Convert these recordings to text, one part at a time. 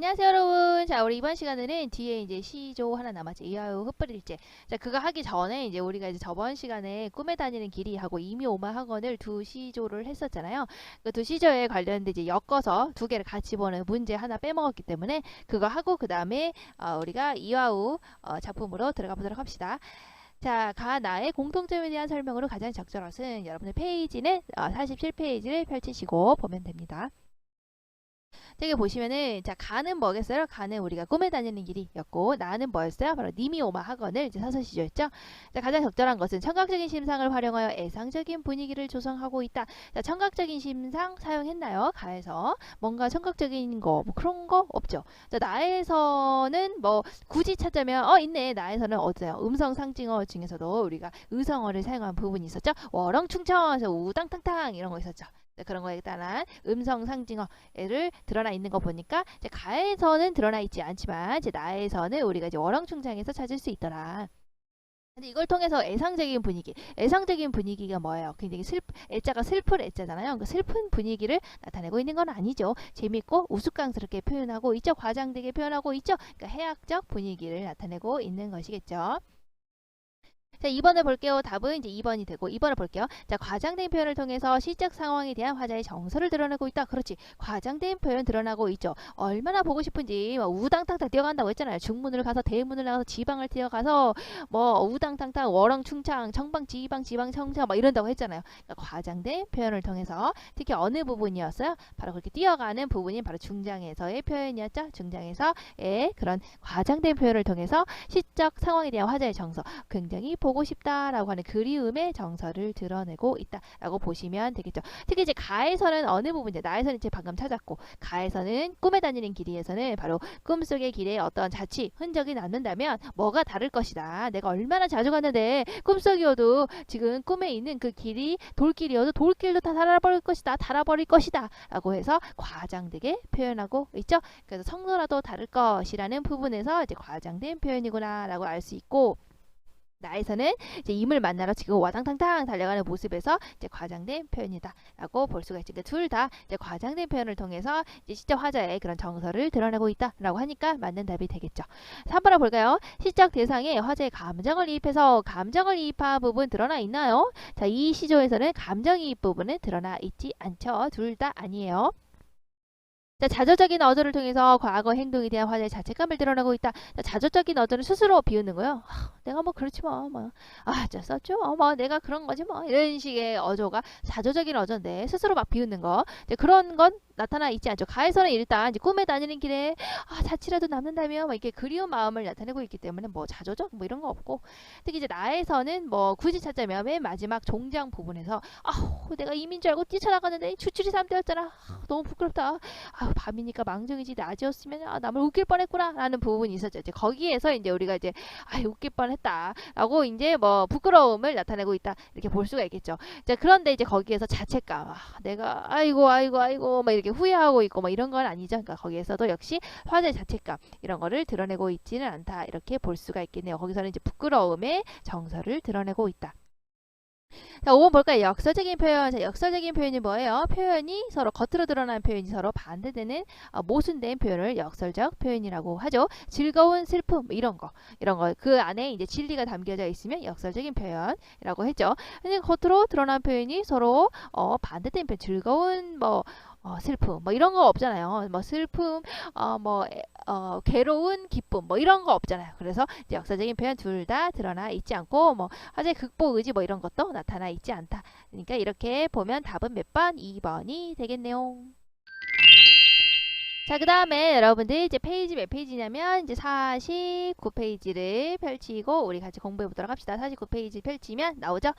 안녕하세요 여러분. 자 우리 이번 시간에는 뒤에 이제 시조 하나 남았지. 이하요 흩뿌릴제. 자 그거 하기 전에 이제 우리가 이제 저번 시간에 꿈에 다니는 길이 하고 이미 오마 학원을 두 시조를 했었잖아요. 그 두 시조에 관련된 이제 엮어서 두 개를 같이 보는 문제 하나 빼먹었기 때문에 그거 하고 그 다음에 어, 우리가 이하우 어, 작품으로 들어가 보도록 합시다. 자, 가 나의 공통점에 대한 설명으로 가장 적절한 여러분의 페이지는 어, 47페이지를 펼치시고 보면 됩니다. 되게 보시면은 자 가는 뭐겠어요? 가는 우리가 꿈에 다니는 길이였고 나는 뭐였어요? 바로 니미오마 학원을 이제 사서시조였죠. 자 가장 적절한 것은 청각적인 심상을 활용하여 애상적인 분위기를 조성하고 있다. 자 청각적인 심상 사용했나요? 가에서 뭔가 청각적인 거 뭐 그런 거 없죠. 자 나에서는 뭐 굳이 찾자면 어 있네 나에서는 어때요? 음성 상징어 중에서도 우리가 의성어를 사용한 부분이 있었죠. 워렁충청해서 우당탕탕 이런 거 있었죠. 네, 그런 거에 따른 음성 상징어를 드러나 있는 거 보니까 이제 가에서는 드러나 있지 않지만 이제 나에서는 우리가 이제 월왕충장에서 찾을 수 있더라. 근데 이걸 통해서 애상적인 분위기, 애상적인 분위기가 뭐예요? 굉장히 슬 애자가 슬플 애자잖아요. 그 슬픈 분위기를 나타내고 있는 건 아니죠. 재밌고 우스꽝스럽게 표현하고 있죠. 과장되게 표현하고 있죠. 그러니까 해학적 분위기를 나타내고 있는 것이겠죠. 자, 2번을 볼게요. 답은 이제 2번이 되고 2번을 볼게요. 자, 과장된 표현을 통해서 시적 상황에 대한 화자의 정서를 드러내고 있다. 그렇지. 과장된 표현 드러나고 있죠. 얼마나 보고 싶은지 뭐 우당탕탕 뛰어간다고 했잖아요. 중문을 가서 대문을 나가서 지방을 뛰어가서 뭐 우당탕탕 워렁충창 청방 지방 지방 청청 막 이런다고 했잖아요. 그러니까 과장된 표현을 통해서 특히 어느 부분이었어요? 바로 그렇게 뛰어가는 부분이 바로 중장에서의 표현이었죠. 중장에서의 그런 과장된 표현을 통해서 시적 상황에 대한 화자의 정서 굉장히 보 보고 싶다라고 하는 그리움의 정서를 드러내고 있다라고 보시면 되겠죠. 특히 이제 가에서는 어느 부분이죠. 나에서는 이제 방금 찾았고 가에서는 꿈에 다니는 길이에서는 바로 꿈속의 길에 어떤 자취 흔적이 남는다면 뭐가 다를 것이다. 내가 얼마나 자주 갔는데 꿈속이어도 지금 꿈에 있는 그 길이 돌길이어도 돌길도 다 달아버릴 것이다. 달아버릴 것이다. 라고 해서 과장되게 표현하고 있죠. 그래서 성노라도 다를 것이라는 부분에서 이제 과장된 표현이구나 라고 알 수 있고 나에서는 이제 임을 만나러 지금 와당탕탕 달려가는 모습에서 이제 과장된 표현이다라고 볼 수가 있죠. 그러니까 둘다 이제 과장된 표현을 통해서 이제 시적 화자의 그런 정서를 드러내고 있다라고 하니까 맞는 답이 되겠죠. 3번을 볼까요? 시적 대상에 화자의 감정을 이입해서 감정을 이입한 부분 드러나 있나요? 자, 이 시조에서는 감정 이입 부분은 드러나 있지 않죠. 둘 다 아니에요. 자, 자조적인 어조를 통해서 과거 행동에 대한 화제의 자책감을 드러내고 있다. 자, 자조적인 어조는 스스로 비웃는 거예요. 아, 내가 뭐 그렇지 뭐. 뭐. 아, 저 썼죠. 어, 뭐 내가 그런 거지 뭐. 이런 식의 어조가 자조적인 어조인데 스스로 막 비웃는 거. 이제 그런 건 나타나 있지 않죠. 가에서는 일단 이제 꿈에 다니는 길에 아, 자취라도 남는다면 뭐 이렇게 그리운 마음을 나타내고 있기 때문에 뭐 자조적 뭐 이런 거 없고 특히 이제 나에서는 뭐 굳이 찾자면 맨 마지막 종장 부분에서 아, 내가 이민 줄 알고 뛰쳐나갔는데 추출이 삼대였잖아. 아, 너무 부끄럽다. 아, 밤이니까 망정이지 낮이었으면 아, 남을 웃길 뻔했구나 라는 부분이 있었죠. 이제 거기에서 이제 우리가 이제 아 웃길 뻔했다 라고 이제 뭐 부끄러움을 나타내고 있다 이렇게 볼 수가 있겠죠. 자 그런데 이제 거기에서 자책감, 아, 내가 아이고 아이고 아이고 막 이렇게 후회하고 있고 뭐 이런 건 아니죠. 그러니까 거기에서도 역시 화제 자책감 이런 거를 드러내고 있지는 않다 이렇게 볼 수가 있겠네요. 거기서는 이제 부끄러움의 정서를 드러내고 있다. 자, 5번 볼까요? 역설적인 표현. 자, 역설적인 표현이 뭐예요? 표현이 서로 겉으로 드러나는 표현이 서로 반대되는 어, 모순된 표현을 역설적 표현이라고 하죠. 즐거운 슬픔 이런 거. 이런 거. 그 안에 이제 진리가 담겨져 있으면 역설적인 표현이라고 했죠. 근데 겉으로 드러난 표현이 서로 어, 반대된 표현. 즐거운 뭐 어, 슬픔 뭐 이런 거 없잖아요. 뭐 슬픔, 어, 뭐 어, 괴로운 기쁨 뭐 이런 거 없잖아요. 그래서 역사적인 표현 둘 다 드러나 있지 않고 뭐 화제 극복 의지 뭐 이런 것도 나타나 있지 않다. 그러니까 이렇게 보면 답은 몇 번? 2번이 되겠네요. 자, 그 다음에 여러분들 이제 페이지 몇 페이지냐면 이제 49페이지를 펼치고 우리 같이 공부해 보도록 합시다. 49페이지 펼치면 나오죠?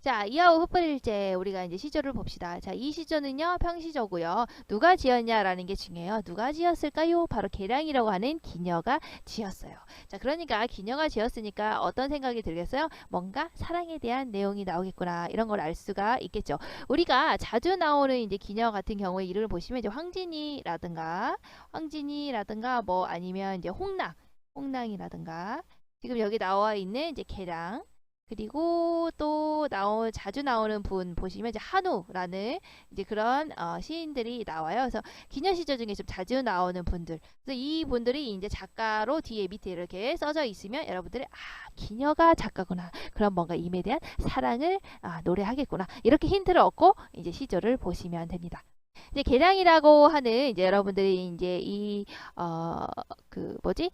자, 이하우 흡불일제 우리가 이제 시조를 봅시다. 자, 이 시조는요, 평시조고요. 누가 지었냐라는 게 중요해요. 누가 지었을까요? 바로 계량이라고 하는 기녀가 지었어요. 자, 그러니까 기녀가 지었으니까 어떤 생각이 들겠어요? 뭔가 사랑에 대한 내용이 나오겠구나. 이런 걸 알 수가 있겠죠. 우리가 자주 나오는 이제 기녀 같은 경우에 이름을 보시면 이제 황진이라든가 황진이라든가 뭐 아니면 이제 홍랑, 홍랑이라든가 지금 여기 나와 있는 이제 개랑 그리고 또 나오 자주 나오는 분 보시면 이제 한우라는 이제 그런 어, 시인들이 나와요. 그래서 기녀 시조 중에 좀 자주 나오는 분들. 그래서 이 분들이 이제 작가로 뒤에 밑에 이렇게 써져 있으면 여러분들이 아 기녀가 작가구나. 그럼 뭔가 임에 대한 사랑을 아, 노래하겠구나. 이렇게 힌트를 얻고 이제 시조를 보시면 됩니다. 이제 계량이라고 하는 이제 여러분들이 이제 이 어 그 뭐지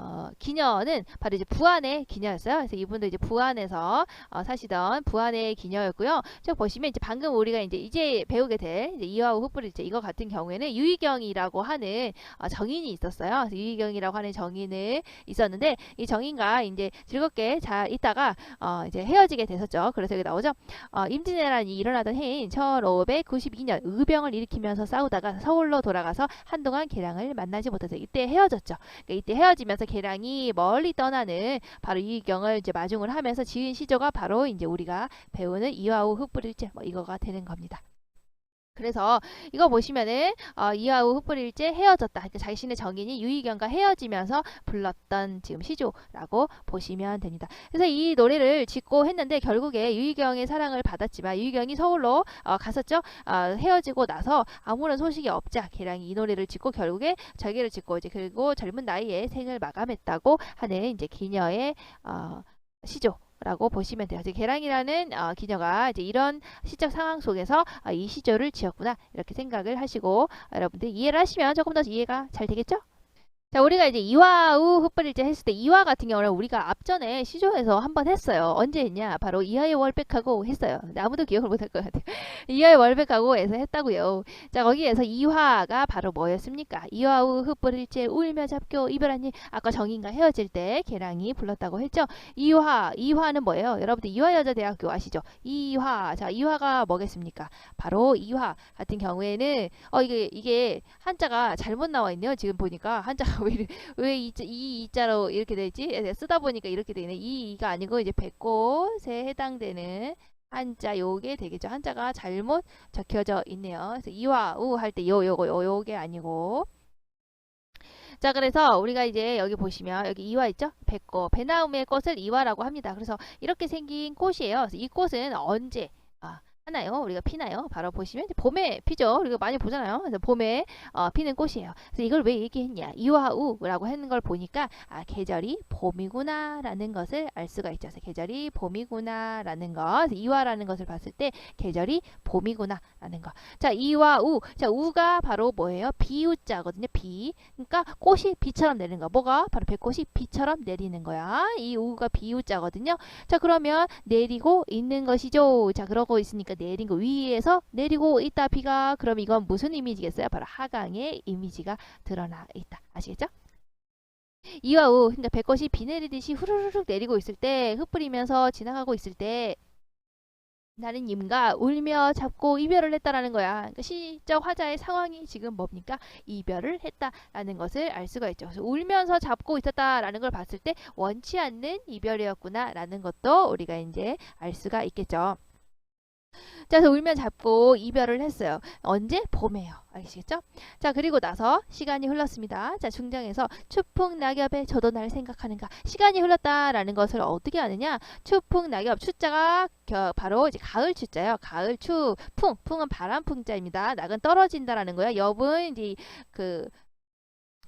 어, 기녀는 바로 이제 부안의 기녀였어요. 그래서 이분도 이제 부안에서 어, 사시던 부안의 기녀였고요. 저 보시면 이제 방금 우리가 이제 이제 배우게 될 이제 이화우 흑불일제 이거 같은 경우에는 유희경이라고 하는 어, 정인이 있었어요. 그래서 유희경이라고 하는 정인을 있었는데 이 정인과 이제 즐겁게 잘 있다가 어, 이제 헤어지게 됐었죠. 그래서 여기 나오죠. 어, 임진왜란이 일어나던 해인 1592년 의병을 일으키면서 싸우다가 서울로 돌아가서 한동안 계량을 만나지 못해서 이때 헤어졌죠. 그러니까 이때 헤어지면서 계량이 멀리 떠나는 바로 이 경을 이제 마중을 하면서 지은 시조가 바로 이제 우리가 배우는 이화우 흑불일제 뭐 이거가 되는 겁니다. 그래서 이거 보시면은 어, 이화우 흑불일제 헤어졌다. 그러니까 자신의 정인이 유희경과 헤어지면서 불렀던 지금 시조라고 보시면 됩니다. 그래서 이 노래를 짓고 했는데 결국에 유희경의 사랑을 받았지만 유희경이 서울로 어, 갔었죠. 어, 헤어지고 나서 아무런 소식이 없자 계량이 이 노래를 짓고 결국에 자기를 짓고 이제 그리고 젊은 나이에 생을 마감했다고 하는 이제 기녀의 어, 시조. 라고 보시면 돼요. 이제 계랑이라는 어, 기녀가 이제 이런 시적 상황 속에서 어, 이 시조를 지었구나 이렇게 생각을 하시고 어, 여러분들 이해를 하시면 조금 더 이해가 잘 되겠죠? 자, 우리가 이제 이화우 흑불일제 했을 때 이화 같은 경우는 우리가 앞전에 시조에서 한 번 했어요. 언제 했냐? 바로 이하의 월백하고 했어요. 아무도 기억을 못 할 것 같아요. 이하의 월백하고에서 했다고요. 자, 거기에서 이화가 바로 뭐였습니까? 이화우 흑불일제 울며 잡교 이별하니 아까 정인과 헤어질 때 계랑이 불렀다고 했죠. 이화, 이화는 뭐예요? 여러분들 이화여자대학교 아시죠? 이화. 자, 이화가 뭐겠습니까? 바로 이화 같은 경우에는 어 이게 이게 한자가 잘못 나와 있네요. 지금 보니까 한자가 왜, 이, 이 이자로 이렇게 되지? 예, 쓰다 보니까 이렇게 되네. 이 이가 아니고 이제 배꽃에 해당되는 한자 요게 되겠죠. 한자가 잘못 적혀져 있네요. 그래서 이와 우 할 때 요 요거 요 요게 아니고 자 그래서 우리가 이제 여기 보시면 여기 이화 있죠? 배꽃 배나움의 꽃을 이화라고 합니다. 그래서 이렇게 생긴 꽃이에요. 이 꽃은 언제 아, 하나요? 우리가 피나요? 바로 보시면 봄에 피죠. 우리가 많이 보잖아요. 그래서 봄에 어, 피는 꽃이에요. 그래서 이걸 왜 얘기했냐? 이화우라고 하는 걸 보니까 아 계절이 봄이구나라는 것을 알 수가 있죠. 그래서 계절이 봄이구나라는 것. 이화라는 것을 봤을 때 계절이 봄이구나라는 것. 자 이화우. 자 우가 바로 뭐예요? 비우자거든요. 비. 그러니까 꽃이 비처럼 내리는 거. 뭐가? 바로 배꽃이 비처럼 내리는 거야. 이 우가 비우자거든요. 자 그러면 내리고 있는 것이죠. 자 그러고 있으니까 내린 거 위에서 내리고 있다 비가 그럼 이건 무슨 이미지겠어요? 바로 하강의 이미지가 드러나 있다. 아시겠죠? 이와 우 그러니까 배꽃이 비 내리듯이 후루룩 내리고 있을 때 흩뿌리면서 지나가고 있을 때 나는 님과 울며 잡고 이별을 했다라는 거야. 그러니까 시적 화자의 상황이 지금 뭡니까? 이별을 했다라는 것을 알 수가 있죠. 그래서 울면서 잡고 있었다라는 걸 봤을 때 원치 않는 이별이었구나라는 것도 우리가 이제 알 수가 있겠죠. 자, 그래서 울면 잡고 이별을 했어요. 언제? 봄에요. 아시겠죠? 자, 그리고 나서 시간이 흘렀습니다. 자, 중장에서 추풍 낙엽에 저도 날 생각하는가. 시간이 흘렀다라는 것을 어떻게 아느냐? 추풍 낙엽 추자가 겨- 바로 이제 가을 추자예요. 가을 추 풍. 풍은 바람 풍자입니다. 낙은 떨어진다라는 거예요. 엽은 이제 그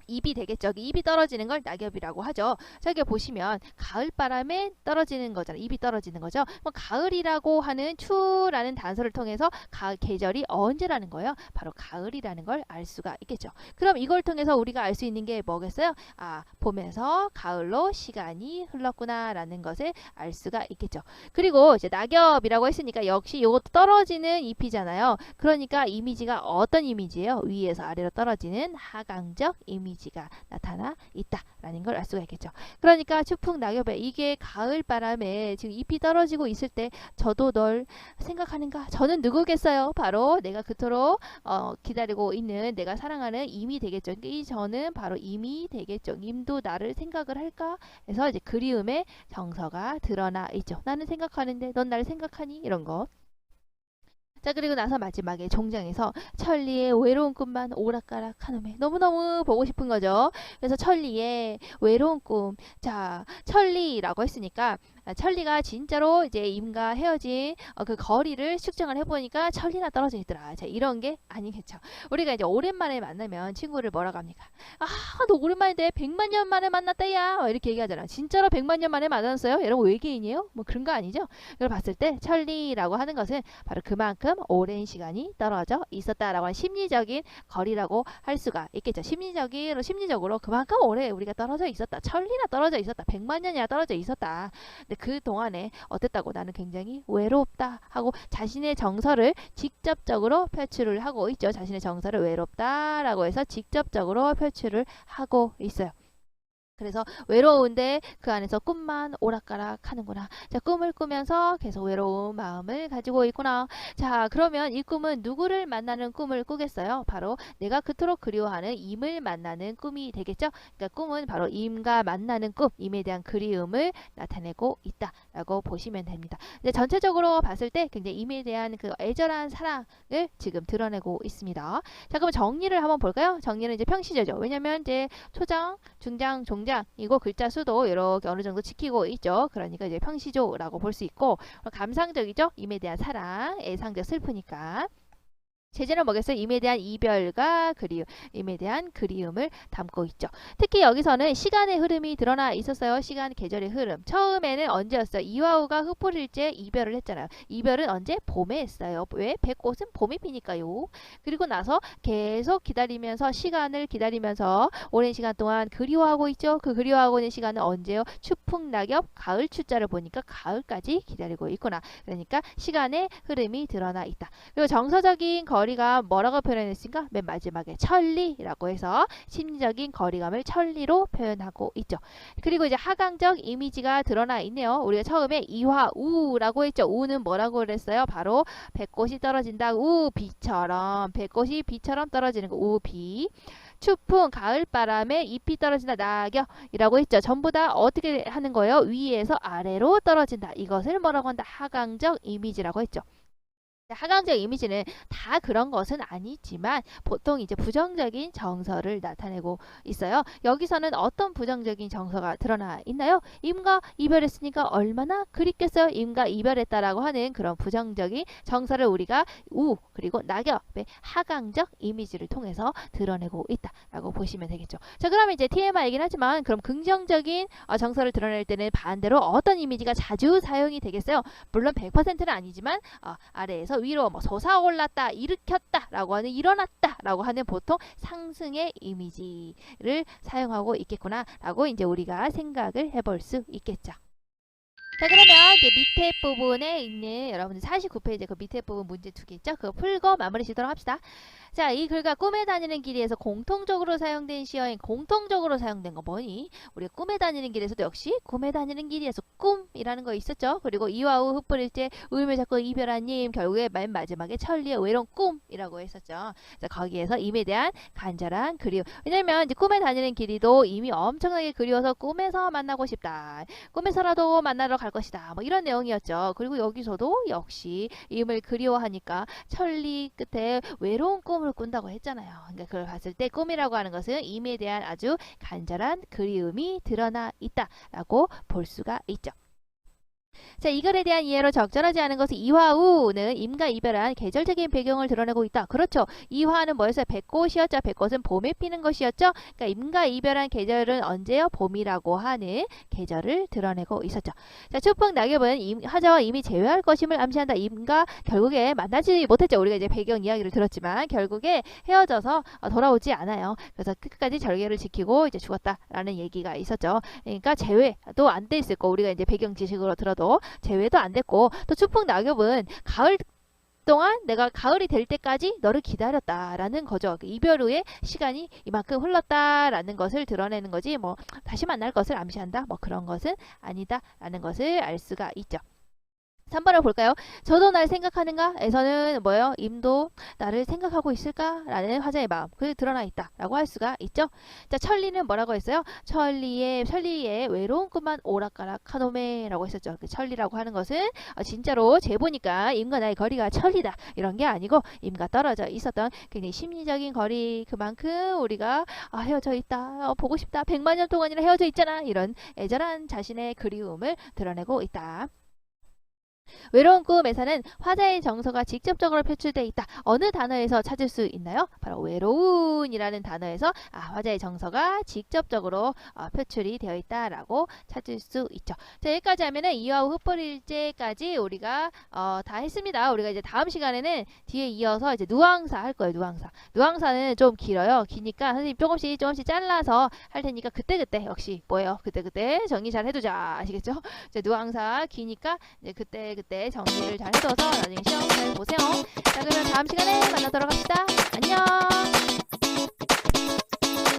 입이 되겠죠. 입이 떨어지는 걸 낙엽이라고 하죠. 자, 여기 보시면 가을 바람에 떨어지는 거잖아요. 입이 떨어지는 거죠. 뭐 가을이라고 하는 추라는 단서를 통해서 가을 계절이 언제라는 거예요. 바로 가을이라는 걸 알 수가 있겠죠. 그럼 이걸 통해서 우리가 알 수 있는 게 뭐겠어요? 아, 봄에서 가을로 시간이 흘렀구나라는 것을 알 수가 있겠죠. 그리고 이제 낙엽이라고 했으니까 역시 이것도 떨어지는 잎이잖아요. 그러니까 이미지가 어떤 이미지예요? 위에서 아래로 떨어지는 하강적 이미지 가 나타나 있다라는 걸 알 수가 있겠죠. 그러니까 추풍 낙엽에 이게 가을 바람에 지금 잎이 떨어지고 있을 때 저도 널 생각하는가? 저는 누구겠어요? 바로 내가 그토록 어, 기다리고 있는 내가 사랑하는 임이 되겠죠. 그러니까 이 저는 바로 임이 되겠죠. 임도 나를 생각을 할까? 해서 이제 그리움의 정서가 드러나 있죠. 나는 생각하는데 넌 나를 생각하니? 이런 거. 자 그리고 나서 마지막에 종장에서 천리의 외로운 꿈만 오락가락 하놈에 너무너무 보고 싶은 거죠. 그래서 천리의 외로운 꿈. 자 천리라고 했으니까 아, 천리가 진짜로 이제 임과 헤어진 어, 그 거리를 측정을 해보니까 천리나 떨어져 있더라. 자, 이런 게 아니겠죠. 우리가 이제 오랜만에 만나면 친구를 뭐라고 합니까? 아, 너 오랜만인데 100만 년 만에 만났다야. 뭐 이렇게 얘기하잖아. 진짜로 100만 년 만에 만났어요? 여러분 외계인이에요? 뭐 그런 거 아니죠? 이걸 봤을 때 천리라고 하는 것은 바로 그만큼 오랜 시간이 떨어져 있었다라고 하는 심리적인 거리라고 할 수가 있겠죠. 심리적인 심리적으로 그만큼 오래 우리가 떨어져 있었다. 천리나 떨어져 있었다. 100만 년이나 떨어져 있었다. 그 동안에 어땠다고 나는 굉장히 외롭다 하고 자신의 정서를 직접적으로 표출을 하고 있죠. 자신의 정서를 외롭다라고 해서 직접적으로 표출을 하고 있어요. 그래서 외로운데 그 안에서 꿈만 오락가락 하는구나. 자, 꿈을 꾸면서 계속 외로운 마음을 가지고 있구나. 자, 그러면 이 꿈은 누구를 만나는 꿈을 꾸겠어요? 바로 내가 그토록 그리워하는 임을 만나는 꿈이 되겠죠? 그러니까 꿈은 바로 임과 만나는 꿈, 임에 대한 그리움을 나타내고 있다라고 보시면 됩니다. 이제 전체적으로 봤을 때 굉장히 임에 대한 그 애절한 사랑을 지금 드러내고 있습니다. 자, 그럼 정리를 한번 볼까요? 정리는 이제 평시제죠. 왜냐면 이제 초장, 중장, 종장 이거 글자 수도 이렇게 어느 정도 지키고 있죠. 그러니까 이제 평시조라고 볼 수 있고 감상적이죠. 임에 대한 사랑, 애상적 슬프니까. 제재는 뭐겠어요? 임에 대한 이별과 그리움, 임에 대한 그리움을 담고 있죠. 특히 여기서는 시간의 흐름이 드러나 있었어요. 시간, 계절의 흐름. 처음에는 언제였어요? 이화우가 흩뿌릴째 이별을 했잖아요. 이별은 언제? 봄에 했어요. 왜? 백꽃은 봄이 피니까요. 그리고 나서 계속 기다리면서 시간을 기다리면서 오랜 시간 동안 그리워하고 있죠. 그 그리워하고 있는 시간은 언제요? 추풍 낙엽 가을 추자를 보니까 가을까지 기다리고 있구나. 그러니까 시간의 흐름이 드러나 있다. 그리고 정서적인 거 리가 뭐라고 표현했습니까? 맨 마지막에 천리라고 해서 심리적인 거리감을 천리로 표현하고 있죠. 그리고 이제 하강적 이미지가 드러나 있네요. 우리가 처음에 이화 우라고 했죠. 우는 뭐라고 그랬어요? 바로 백꽃이 떨어진다. 우 비처럼 백꽃이 비처럼 떨어지는 거 우 비. 추풍 가을바람에 잎이 떨어진다 낙엽이라고 했죠. 전부 다 어떻게 하는 거예요? 위에서 아래로 떨어진다. 이것을 뭐라고 한다? 하강적 이미지라고 했죠. 하강적 이미지는 다 그런 것은 아니지만 보통 이제 부정적인 정서를 나타내고 있어요. 여기서는 어떤 부정적인 정서가 드러나 있나요? 임과 이별했으니까 얼마나 그립겠어요? 임과 이별했다라고 하는 그런 부정적인 정서를 우리가 우 그리고 낙엽의 하강적 이미지를 통해서 드러내고 있다라고 보시면 되겠죠. 자, 그러면 이제 TMI이긴 하지만 그럼 긍정적인 어, 정서를 드러낼 때는 반대로 어떤 이미지가 자주 사용이 되겠어요? 물론 100%는 아니지만 어, 아래에서 위로 뭐 솟아올랐다, 일으켰다라고 하는 일어났다라고 하는 보통 상승의 이미지를 사용하고 있겠구나라고 이제 우리가 생각을 해볼 수 있겠죠. 자 그러면 이제 밑에 부분에 있는 여러분들 49페이지 그 밑에 부분 문제 두 개 있죠? 그거 풀고 마무리 짓도록 합시다. 자, 이 글과 꿈에 다니는 길에서 공통적으로 사용된 시어인 공통적으로 사용된 거 뭐니? 우리 꿈에 다니는 길에서도 역시 꿈에 다니는 길에서 꿈이라는 거 있었죠. 그리고 이와우 흩뿌릴 때 울며 자꾸 이별한 님 결국에 맨 마지막에 천리의 외로운 꿈이라고 했었죠. 자, 거기에서 임에 대한 간절한 그리움. 왜냐면 이제 꿈에 다니는 길이도 이미 엄청나게 그리워서 꿈에서 만나고 싶다. 꿈에서라도 만나러 갈 것이다. 뭐 이런 내용이었죠. 그리고 여기서도 역시 임을 그리워하니까 천리 끝에 외로운 꿈 꿈을 꾼다고 했잖아요. 그러니까 그걸 봤을 때 꿈이라고 하는 것은 임에 대한 아주 간절한 그리움이 드러나 있다라고 볼 수가 있죠. 자, 이 글에 대한 이해로 적절하지 않은 것은 이화우는 임과 이별한 계절적인 배경을 드러내고 있다. 그렇죠. 이화는 뭐였어요? 백꽃이었죠. 백꽃은 봄에 피는 것이었죠. 그러니까 임과 이별한 계절은 언제요? 봄이라고 하는 계절을 드러내고 있었죠. 자, 추풍 낙엽은 임, 화자와 이미 제외할 것임을 암시한다. 임과 결국에 만나지 못했죠. 우리가 이제 배경 이야기를 들었지만 결국에 헤어져서 어, 돌아오지 않아요. 그래서 끝까지 절개를 지키고 이제 죽었다라는 얘기가 있었죠. 그러니까 제외도 안 돼 있을 거 우리가 이제 배경 지식으로 들어도 제외도 안 됐고 또 추풍 낙엽은 가을 동안 내가 가을이 될 때까지 너를 기다렸다라는 거죠. 그 이별 후에 시간이 이만큼 흘렀다라는 것을 드러내는 거지 뭐 다시 만날 것을 암시한다 뭐 그런 것은 아니다라는 것을 알 수가 있죠. 3번을 볼까요? 저도 날 생각하는가 에서는 뭐예요? 임도 나를 생각하고 있을까 라는 화자의 마음 그 드러나 있다 라고 할 수가 있죠. 자 천리는 뭐라고 했어요? 천리의 천리의 외로운 꿈만 오락가락 하노메 라고 했었죠. 그 천리라고 하는 것은 어, 진짜로 재 보니까 임과 나의 거리가 천리다 이런 게 아니고 임과 떨어져 있었던 굉장히 심리적인 거리 그만큼 우리가 아, 헤어져 있다 어, 보고 싶다 백만 년 동안이나 헤어져 있잖아 이런 애절한 자신의 그리움을 드러내고 있다. 외로운 꿈에서는 화자의 정서가 직접적으로 표출되어 있다. 어느 단어에서 찾을 수 있나요? 바로 외로운이라는 단어에서 아, 화자의 정서가 직접적으로 어, 표출이 되어 있다라고 찾을 수 있죠. 자, 여기까지 하면은 이와우 흑벌일제까지 우리가 어, 다 했습니다. 우리가 이제 다음 시간에는 뒤에 이어서 이제 누앙사 할 거예요. 누앙사. 누앙사는 좀 길어요. 기니까 선생님 조금씩 조금씩 잘라서 할 테니까 그때그때 역시 뭐예요? 그때 그때 정리 잘 해두자. 아시겠죠? 이제 누앙사 기니까 이제 그때 정리를 잘 해둬서 나중에 시험 잘 보세요. 자 그러면 다음 시간에 만나도록 합시다. 안녕.